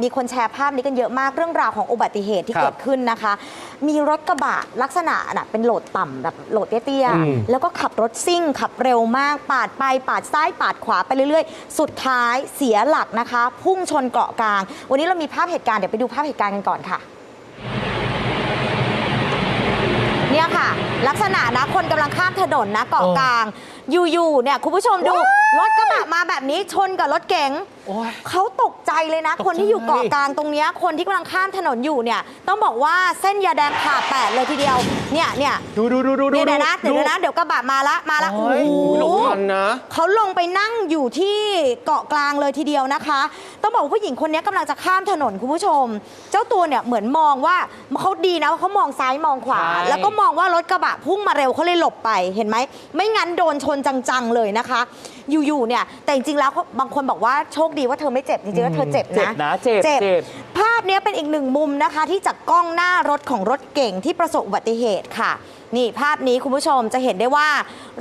มีคนแชร์ภาพนี้กันเยอะมากเรื่องราวของอุบัติเหตุที่ครับเกิดขึ้นนะคะ มีรถกระบะลักษณะน่ะเป็นโหลดต่ำแบบโหลดเตี้ยอืม ๆแล้วก็ขับรถซิ่ง ขับเร็วมาก ปาดไปปาดซ้ายปาดขวาไปเรื่อยๆ สุดท้ายเสียหลักนะคะ พุ่งชนเกาะกลาง วันนี้เรามีภาพเหตุการณ์เดี๋ยวไปดูภาพเหตุการณ์กันก่อนค่ะ เนี่ยค่ะ ลักษณะนะคนกำลังข้ามถนนนะเกาะเออกลาง อยู่ๆเนี่ยคุณผู้ชมดูรถกระบะมาแบบนี้ชนกับรถเก๋งโอ้ย เขาตกใจเลยนะ ตกใจ คนที่อยู่เกาะกลางตรงเนี้ยคนที่กำลังข้ามถนนอยู่เนี่ย ต้องบอกว่าเส้นยาแดงผ่าแปดเลยทีเดียวเนี่ยเนี่ยดูดูดูดูดูเดี๋ยวนะ เดี๋ยวนะเดี๋ยวกระบะมาละมาละโอ้ยโอ้โหหลงทันนะ เขาลงไปนั่งอยู่ที่เกาะกลางเลยทีเดียวนะคะ ต้องบอกว่าผู้หญิงคนนี้กำลังจะข้ามถนนคุณผู้ชม เจ้าตัวเนี่ยเหมือนมองว่าเขาดีนะว่าเขามองซ้ายมองขวา ใช่ แล้วก็มองว่ารถกระบะพุ่งมาเร็วเขาเลยหลบไปเห็นไหม ไม่งั้นโดนชนจังๆเลยนะคะ อยู่ๆเนี่ย แต่จริงๆแล้วเขาบางคนบอกว่าโชคดีว่าเธอไม่เจ็บจริงๆแล้วเธอเจ็บเจ็บนะนะเจ็บเจ็บภาพเนี้ยเป็นอีกหนึ่งมุมนะคะ ที่จากกล้องหน้ารถของรถเก่งที่ประสบอุบัติเหตุค่ะ นี่ภาพนี้คุณผู้ชมจะเห็นได้ว่า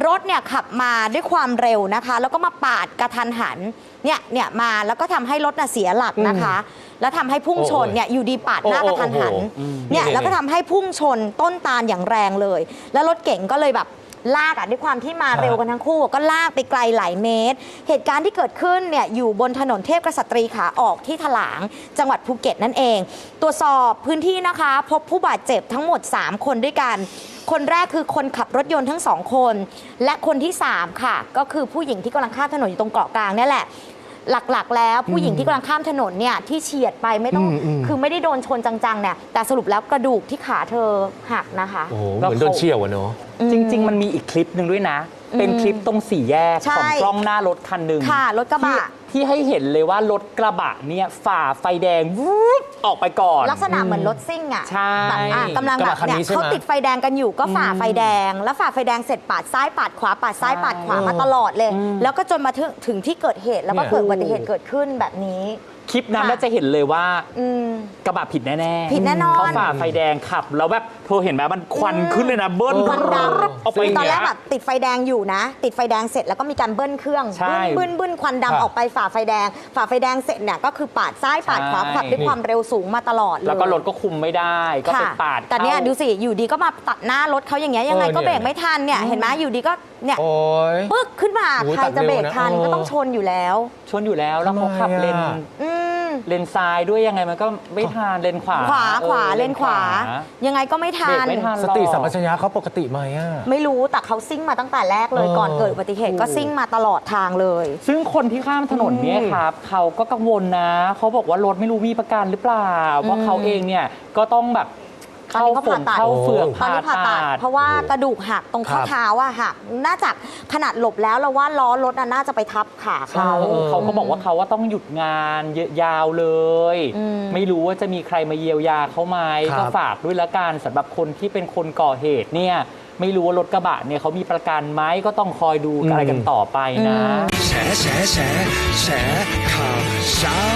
รถเนี่ยขับมาด้วยความเร็วนะคะ แล้วก็มาปาดกระทันหันเนี่ยเนี่ยมาแล้วก็ทำให้รถน่ะเสียหลักนะคะ แล้วทำให้พุ่งชนโอ้ยเนี่ยอยู่ดีปาดหน้ากระทันหันโอ้โหอืม เนี่ยนี่แล้วก็ทำให้พุ่งชนต้นตาลอย่างแรงเลย แล้วรถเก่งก็เลยแบบ ลากอะด้วยความที่มาเร็วกันทั้งคู่ ก็ลากไปไกลหลายเมตร เหตุการณ์ที่เกิดขึ้นเนี่ยอยู่บนถนนเทพกษัตรีขาออกที่ถลาง จังหวัดภูเก็ตนั่นเอง ตรวจสอบพื้นที่นะคะ พบผู้บาดเจ็บทั้งหมด 3 คนด้วยกัน คนแรกคือคนขับรถยนต์ทั้งสองคน และคนที่ 3 ค่ะ ก็คือผู้หญิงที่กำลังข้ามถนนอยู่ตรงเกาะกลางเนี่ยแหละ หลักๆ แล้วผู้หญิงที่กำลังข้ามถนนเนี่ยที่เฉียดไปไม่ต้อง อืมอืม คือไม่ได้โดนชนจังๆเนี่ยแต่สรุปแล้วกระดูกที่ขาเธอหักนะคะ โอ้โหเหมือนโดนเชี่ยวอะเนาะ จริง ๆ มันมีอีกคลิปหนึ่งด้วยนะ เป็นคลิปตรงสี่แยกใช่ของกล้องหน้ารถคันหนึ่งค่ะรถกระบะ ที่ที่ให้เห็นเลยว่ารถกระบะเนี่ยฝ่าไฟแดงวูบออกไปก่อน ลักษณะเหมือนรถซิ่งอะใช่แบบอะกำลังกระแบบบะคันเนี่ยนี้ใช่ไหม เขาติดไฟแดงกันอยู่ก็ฝ่าไฟแดง แล้วฝ่าไฟแดงเสร็จปาดซ้ายปาดขวาปาดซ้ายปาดขวามาตลอดเลย แล้วก็จนมาถึงถึงที่เกิดเหตุแล้วก็เนี่ยเกิดอุบัติเหตุเกิดขึ้นแบบนี้ คลิปนั้นค่ะแล้วจะเห็นเลยว่าอืม กระบะผิดแน่ๆผิดแน่นอนเขาฝ่าไฟแดงขับ แล้วแบบเธอเห็นไหมมันควันขึ้นเลยนะเบิ้ลเออควันดออกไปำตอนแรกย่างเงี้ยแบบติดไฟแดงอยู่นะ ติดไฟแดงเสร็จแล้วก็มีการเบิ้ลเครื่องใช่บึ้นบึ้นบึ้นควันครับดำออกไปฝ่าไฟแดง ฝ่าไฟแดงเสร็จเนี่ยก็คือปาดซ้ายปาดขวาใช่ ขับด้วยความเร็วสูงมาตลอดเลยแล้วก็รถก็คุมไม่ได้ ก็ไปค่ะปาดแต่เนี่ยข้า ดูสิอยู่ดีก็มาตัดหน้ารถเขาอย่างเงี้ยยังไงเออก็เบรกเนี่ยไม่ทันเนี่ยเห็นไหมอยู่ดีก็เนี่ยโอ้ย ปึ๊กขึ้นมาโอ้ยใครจะเบรกทันตัดเร็วนะก็ต้องเออชนอยู่แล้ว ชนอยู่แล้วแล้วเขาขับทำไมอะเลนอืม เลนซ้ายด้วยยังไงมันก็ไม่ทันเลนขวาขวาขวาออเลนขวา ยังไงก็ไม่เบรทักน ไม่ทันสติหรอกสัมปชัญญะเขาปกติไหมอะ ไม่รู้แต่เขาซิ่งมาตั้งแต่แรกเลยเออ ก่อนเกิดอุบัติเหตุก็ซิ่งมาตลอดทางเลย ซึ่งคนที่ข้ามถนนเนี่ยครับเขาก็กังวลนะ เขาบอกว่ารถไม่รู้มีประกันหรือเปล่า เพราะเขาเองเนี่ยก็ต้องแบบ ตอนนี้เขาผ่าตัดเข้าเฟือกตอนนี้ผ่าตัดเพราะว่าโอ้โหกระดูกหักตรงข้อครับ เท้าอะหักน่าจะขนาดหลบแล้วเราว่าล้อรถน่ะน่าจะไปทับขาเขา เขาเขาก็บอกว่าเขาว่าต้องหยุดงานเยอะยาวเลย อืม ไม่รู้ว่าจะมีใครมาเยียวยาเขาไหมครับ ก็ฝากด้วยละกันสำหรับคนที่เป็นคนก่อเหตุเนี่ย ไม่รู้ว่ารถกระบะเนี่ยเขามีประกันไหมก็ต้องคอยดูอะไรกันต่อไปนะ แฉแฉแฉแฉข่าวเช้า